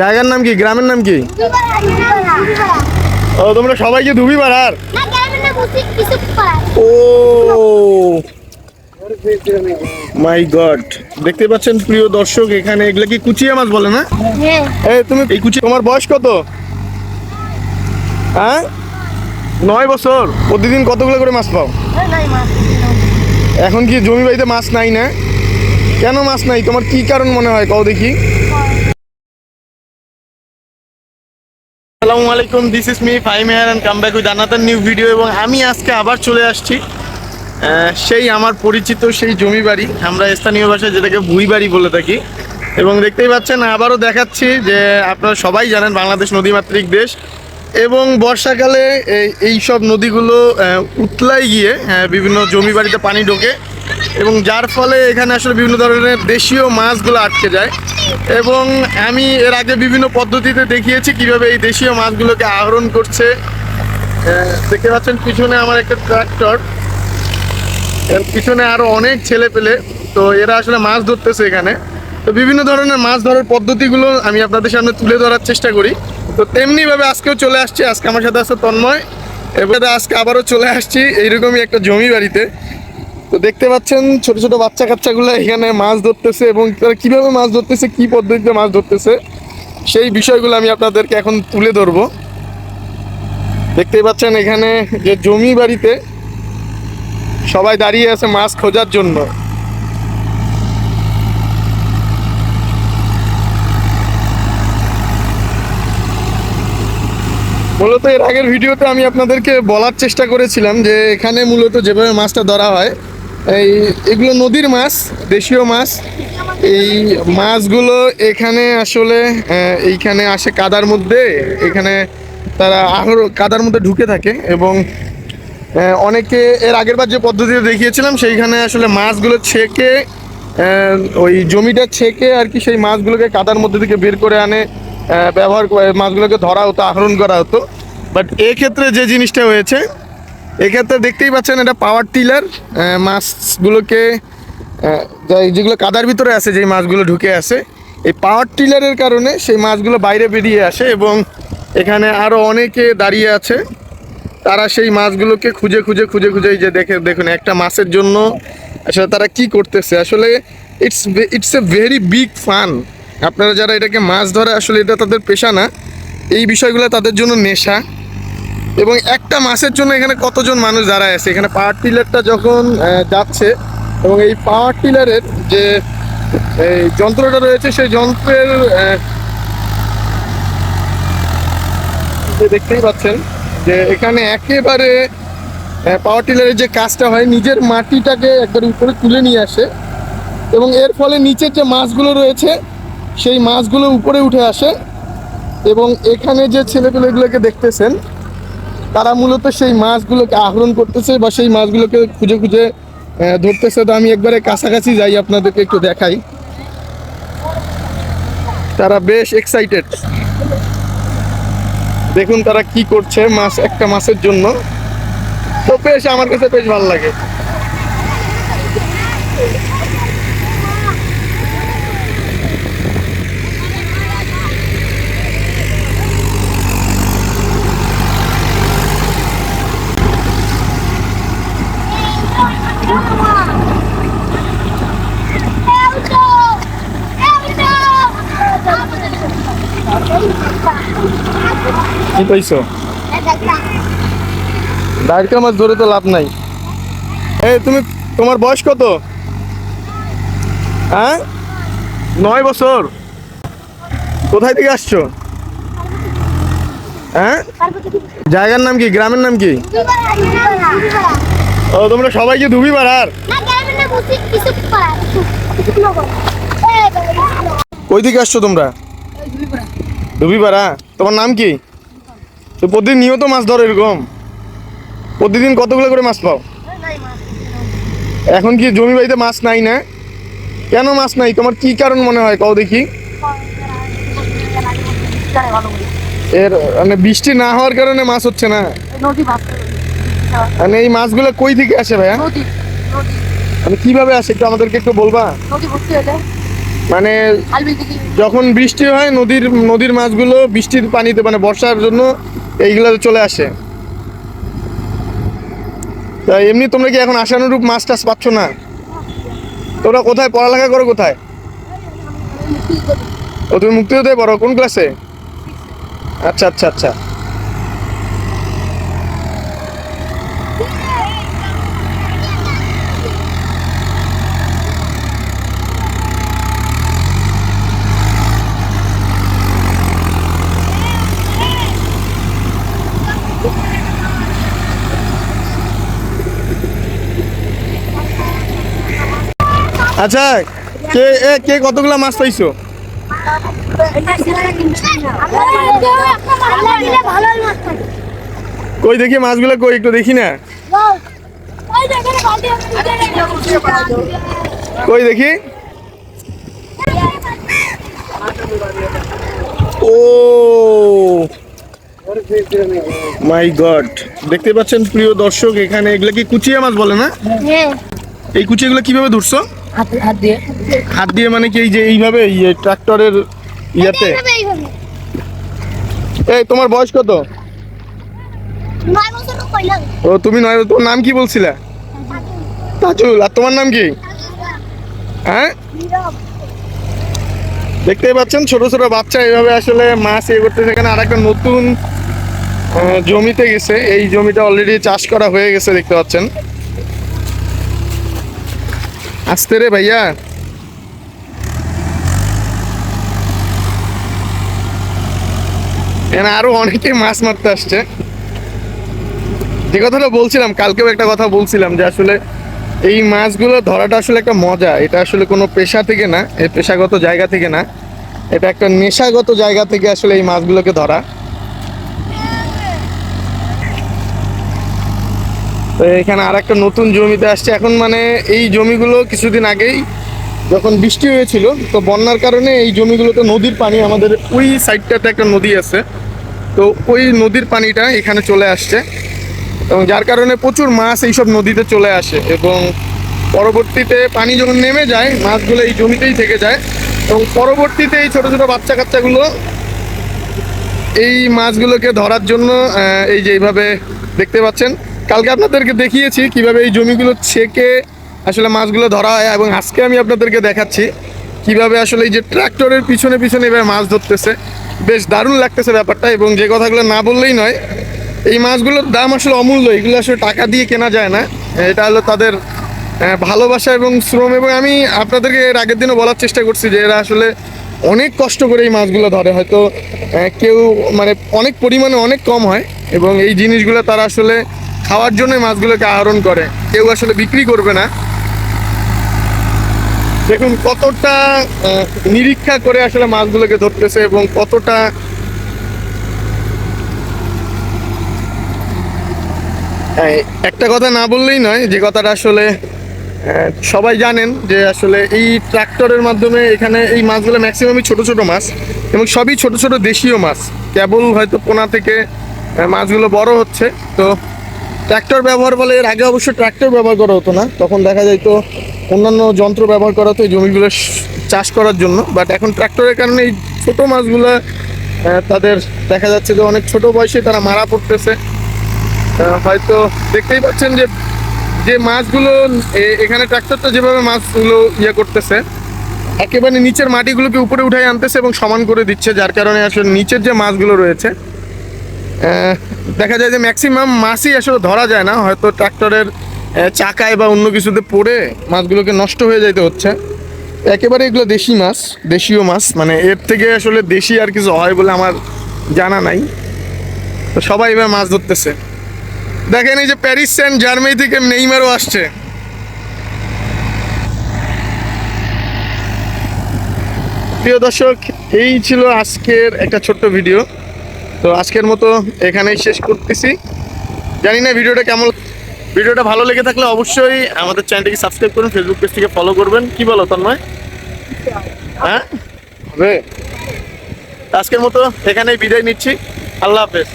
জায়গার নাম কি? গ্রামের নাম কি? ও তোমরা সবাইকে ধুবি পাড়ার? ও। মাই গড দেখতে পাচ্ছেন প্রিয় দর্শক এখানে এগুলো কি কুচিয়া মাছ বলে না? এই তুমি এই কুচি তোমার বয়স কত? হ্যাঁ? নয় বছর। প্রতিদিন কতগুলো করে মাছ পাও? এখন কি জমি বাড়িতে মাছ নাই না? কেন মাছ নাই? তোমার কি কারণ মনে হয়? কও দেখি। আসসালামু আলাইকুম this is me Fahim here and come back with another new video এবং আমি আজকে আবার চলে আসছি সেই আমার পরিচিত সেই জমি বাড়ি আমরা স্থানীয় ভাষায় যেটাকে ভুই বাড়ি বলে থাকি। এবং দেখতেই পাচ্ছেন আবারও দেখাচ্ছি যে আপনারা সবাই জানেন বাংলাদেশ নদীমাতৃক দেশ এবং বর্ষাকালে এই- সব নদীগুলো আহ, উতলায় গিয়ে বিভিন্ন জমি বাড়িতে পানি ঢোকে। এবং যার ফলে এখানে আসলে বিভিন্ন ধরনের দেশীয় মাছগুলো আটকে যায়। এবং আমি এর আগে বিভিন্ন পদ্ধতিতে দেখিয়েছি কীভাবে এই দেশীয় মাছগুলোকে আহরণ করছে। দেখতে পাচ্ছেন পিছনে আমার একটা ট্রাক্টর এর পিছনে আরও অনেক ছেলে পেলে তো এরা আসলে মাছ ধরতেছে এখানে। তো বিভিন্ন ধরনের মাছ ধরার পদ্ধতিগুলো আমি আপনাদের সামনে তুলে ধরার চেষ্টা করি। তো তেমনি ভাবে আজকেও চলে আসছি। আজকে আমার সাথে আছে তন্ময়। এবারে আজকে আবারও চলে আসছি এইরকমই একটা জমি বাড়িতে। তো দেখতে পাচ্ছেন ছোট ছোট বাচ্চা কাচ্চাগুলো এখানে মাছ ধরতেছে এবং তারা কীভাবে মাছ ধরতেছে, কি পদ্ধতিতে মাছ ধরতেছে, সেই বিষয়গুলো আমি আপনাদেরকে এখন তুলে ধরবো। দেখতেই পাচ্ছেন এখানে যে জমি বাড়িতে সবাই দাঁড়িয়ে আছে মাছ খোঁজার জন্য। মূলত এর আগের ভিডিওতে আমি আপনাদেরকে বলার চেষ্টা করেছিলাম যে এখানে মূলত যেভাবে মাছটা ধরা হয় এই, এগুলো নদীর মাছ, দেশীয় মাছ। এই মাছগুলো এখানে আসলে এইখানে আসে কাদার মধ্যে। এখানে তারা আহর, কাদার মধ্যে ঢুকে থাকে এবং অনেকে এর আগের বার যে পদ্ধতিতে দেখিয়েছিলাম, সেইখানে আসলে মাছগুলো ছেঁকে ওই জমিটা ছেঁকে আর কি সেই মাছগুলোকে কাদার মধ্যে থেকে বের করে আনে ব্যবহার মাছগুলোকে ধরা হতো, আহরণ করা হতো। বাট এক্ষেত্রে যে জিনিসটা হয়েছে এক্ষেত্রে দেখতেই পাচ্ছেন এটা পাওয়ার টিলার মাছগুলোকে যেগুলো কাদার ভিতরে আছে, যেই মাছগুলো ঢুকে আসে এই পাওয়ার টিলারের কারণে সেই মাছগুলো বাইরে বেরিয়ে আসে এবং এখানে আরও অনেকে দাঁড়িয়ে আছে। তারা সেই মাছগুলোকে খুঁজে খুঁজে খুঁজে খুঁজে যে দেখে, দেখুন একটা মাছের জন্য আসলে তারা কি করতেছে? আসলে it's it's a very big fun আপনারা যারা এটাকে মাছ ধরে, আসলে এটা তাদের পেশা না। এই বিষয়গুলো তাদের জন্য নেশা। এবং একটা মাসের জন্য এখানে কতজন মানুষ দাঁড়ায় আছে? এখানে পাওয়ার টিলারটা যখন যাচ্ছে, এবং এই পাওয়ার টিলারের যে, এই যন্ত্রটা রয়েছে, সেই যন্ত্রের দেখতেই পাচ্ছেন যে এখানে একেবারে পাওয়ার টিলারের যে কাজটা হয়, নিজের মাটিটাকে একবার উপরে তুলে নিয়ে আসে, এবং এর ফলে নিচের যে মাছগুলো রয়েছে, সেই মাছগুলো উপরে উঠে আসে, এবং এখানে যে ছেলেপেলেগুলোকে দেখতেছেন তারা মূলত সেই মাছগুলোকে আহরণ করতেছে বা সেই মাছগুলোকে খুঁজে খুঁজে ধরতেছে। তো আমি একবারে কাছাকাছি যাই, আপনাদেরকে একটু দেখাই। তারা বেশ এক্সাইটেড দেখুন তারা কি করছে মাছ, একটা মাছের জন্য। তো বেশ, আমার কাছে বেশ ভালো লাগে। কি পাইছো দাঁড়কা মাছ ধরে তো লাভ নাই। এই, তুমি, তোমার বয়স কত? হ্যাঁ? নয় বছর। কোথায় থেকে আসছো? হ্যাঁ? জায়গার নাম কি? গ্রামের নাম কি? ও, তোমরা সবাইকে ধুবি পাড়ার কই থেকে আসছো তোমরা? ধুবিপাড়া তোমার নাম কি? তো প্রতিদিন নিয়ত মাছ ধরো এরকম। প্রতিদিন কতগুলো করে মাছ পাও? এখন কি জমি বাড়িতে মাছ নাই না? কেন মাছ নাই? তোমার কি কারণ মনে হয়? কও দেখি। এর মানে বৃষ্টি না হওয়ার কারণে মাছ হচ্ছে না? মানে এই মাছগুলো কই থেকে আসে ভাইয়া? মানে কীভাবে আসে একটু আমাদেরকে একটু বলবা? মানে যখন বৃষ্টি হয়, নদীর নদীর মাছগুলো বৃষ্টির পানিতে মানে বর্ষার জন্য এইগুলো চলে আসে। তা এমনি তোমরা কি এখন আশানুরূপ মাছ টাছ পাচ্ছ না? তোমরা কোথায়? পড়ালেখা করো কোথায়? ও, তুমি মুক্তিযোদ্ধায় পড়ো? কোন ক্লাসে আচ্ছা আচ্ছা আচ্ছা। আচ্ছা কে, এ, কে কতগুলা মাছ পাইছো? কই দেখি মাছগুলো কই, একটু দেখি না? কই দেখি? ও মাই গড দেখতে পাচ্ছেন প্রিয় দর্শক এখানে এগুলো কি কুচিয়া মাছ বলে না? এই কুচিয়াগুলো কীভাবে ধরছো? হাত দিয়ে। হাত দিয়ে মানে কি এই যে এইভাবে ট্রাক্টরের ইয়াতে? এই তোমার বয়স কত? ও তুমি নয় তোমার নাম কি বলছিলা? তাজুল। আর তোমার নাম কি? হ্যাঁ? দেখতেই পাচ্ছেন ছোট ছোট বাচ্চা এইভাবে আসলে মাছ ইয়ে করতে সেখানে আর একটা নতুন জমিতে গেছে। এই জমিটা অলরেডি চাষ করা হয়ে গেছে, দেখতে পাচ্ছেন। আসতে রে ভাইয়া। এখানে আরও অনেকে মাছ মারতে আসছে। যে কথাটা বলছিলাম, কালকেও একটা কথা বলছিলাম যে আসলে এই মাছগুলো ধরাটা আসলে একটা মজা। এটা আসলে কোনো পেশা থেকে না, এই পেশাগত জায়গা থেকে না। এটা একটা নেশাগত জায়গা থেকে আসলে এই মাছগুলোকে ধরা। তো এখানে আর একটা নতুন জমিতে আসছে। এখন মানে এই জমিগুলো কিছুদিন আগেই যখন বৃষ্টি হয়েছিল, তো বন্যার কারণে এই জমিগুলোতে নদীর পানি আমাদের ওই সাইডটাতে একটা নদী আছে। তো ওই নদীর পানিটা এখানে চলে আসছে এবং যার কারণে প্রচুর মাছ এইসব নদীতে চলে আসে এবং পরবর্তীতে পানি যখন নেমে যায়, মাছগুলো এই জমিতেই থেকে যায় এবং পরবর্তীতে এই ছোট ছোটো বাচ্চা কাচ্চাগুলো এই মাছগুলোকে ধরার জন্য এই যে এইভাবে দেখতে পাচ্ছেন কালকে আপনাদেরকে দেখিয়েছি কীভাবে এই জমিগুলো ছেকে আসলে মাছগুলো ধরা হয় এবং আজকে আমি আপনাদেরকে দেখাচ্ছি কীভাবে আসলে এই যে ট্রাক্টরের পিছনে পিছনে এবার মাছ ধরতেছে। বেশ দারুণ লাগতেছে ব্যাপারটা এবং যে কথাগুলো না বললেই নয়, এই মাছগুলোর দাম আসলে অমূল্য। এগুলো আসলে টাকা দিয়ে কেনা যায় না। এটা হলো তাদের ভালোবাসা এবং শ্রম এবং আমি আপনাদেরকে এর আগের দিনও বলার চেষ্টা করছি যে এরা আসলে অনেক কষ্ট করে এই মাছগুলো ধরে। হয়তো কেউ মানে অনেক পরিমাণে অনেক কম হয় এবং এই জিনিসগুলো তারা আসলে খাওয়ার জন্য মাছগুলোকে আহরণ করে। কেউ আসলে বিক্রি করবে না। দেখুন কতটা নিরীক্ষা করে আসলে মাছগুলোকে ধরতেছে এবং কতটা একটা কথা না বললেই নয়, যে কথাটা আসলে সবাই জানেন যে আসলে এই ট্রাক্টরের মাধ্যমে এখানে এই মাছগুলো ম্যাক্সিমামই ছোট ছোট মাছ এবং সবই ছোট ছোট দেশীয় মাছ। কেবল হয়তো পোনা থেকে মাছগুলো বড় হচ্ছে। তো ট্রাক্টর ব্যবহার বলে, এর আগে অবশ্য ট্র্যাক্টর ব্যবহার করা হতো না, তখন দেখা যায় তো অন্যান্য যন্ত্র ব্যবহার করা হতো এই জমিগুলো চাষ করার জন্য বাট এখন ট্রাক্টরের কারণে এই ছোট মাছগুলো তাদের দেখা যাচ্ছে যে অনেক ছোট বয়সে তারা মারা পড়তেছে। হয়তো দেখতেই পাচ্ছেন যে যে মাছগুলো এখানে ট্রাক্টরটা যেভাবে মাছগুলো ইয়ে করতেছে, একেবারে নিচের মাটিগুলোকে উপরে উঠাই আনতেছে এবং সমান করে দিচ্ছে, যার কারণে আসলে নিচের যে মাছগুলো রয়েছে দেখা যায় যে ম্যাক্সিমাম মাছই আসলে ধরা যায় না, হয়তো ট্রাক্টরের চাকায় বা অন্য কিছুতে পড়ে মাছগুলোকে নষ্ট হয়ে যাইতে হচ্ছে। একেবারে এগুলো দেশি মাছ, দেশীয় মাছ মানে এর থেকে আসলে দেশি আর কিছু হয় বলে আমার জানা নাই। তো সবাই এবার মাছ ধরতেছে। দেখেন এই যে প্যারিস সেন্ট জার্মানি থেকে নেইমারও আসছে। প্রিয় দর্শক, এই ছিল আজকের একটা ছোট্ট ভিডিও। তো আজকের মতো এখানেই শেষ করতেছি। জানি না ভিডিওটা কেমন ভিডিওটা ভালো লেগে থাকলে অবশ্যই আমাদের চ্যানেলটিকে সাবস্ক্রাইব করুন ফেসবুক পেজ থেকে ফলো করবেন। কি বলো তন্ময়? হ্যাঁ? হবে। আজকের মতো এখানেই বিদায় নিচ্ছি। আল্লাহ হাফেজ।